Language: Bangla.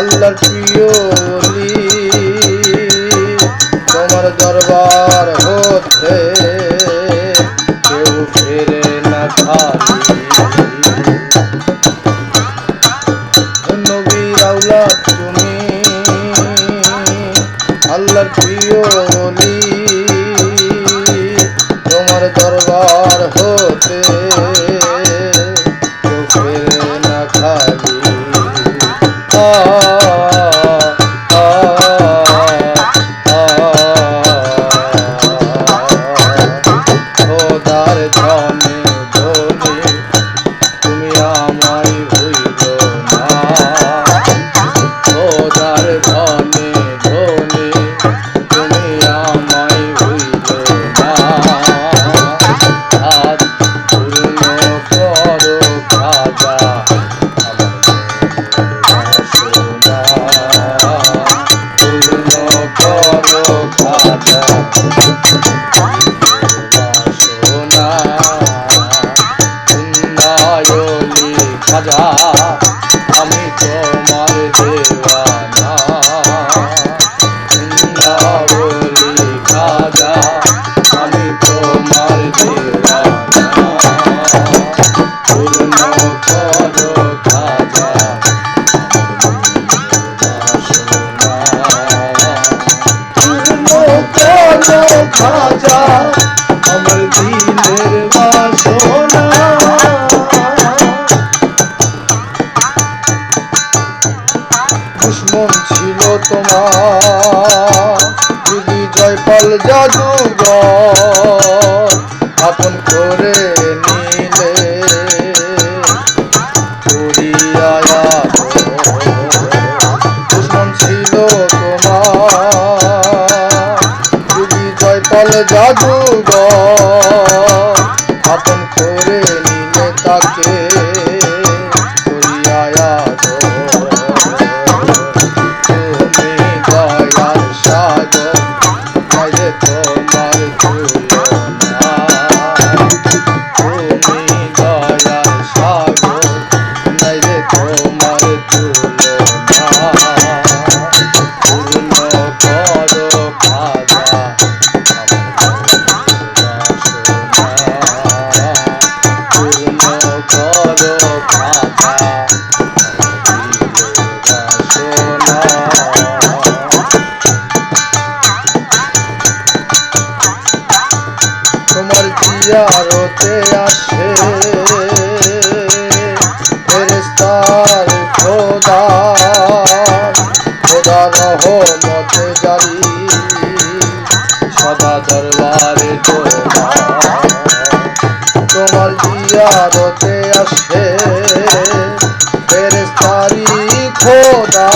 আল্লাহর প্রিয় তোমার দরবার হতে দুশ্মন ছিল তোমার। বিজয় পাল জাদু থাকে পথে আসে। ফেরেস্তার খোদা খোদা রহমতে জারি সদা দরবারে তোমার জিয়ারতে আসে। ফেরেস্তারি খোদা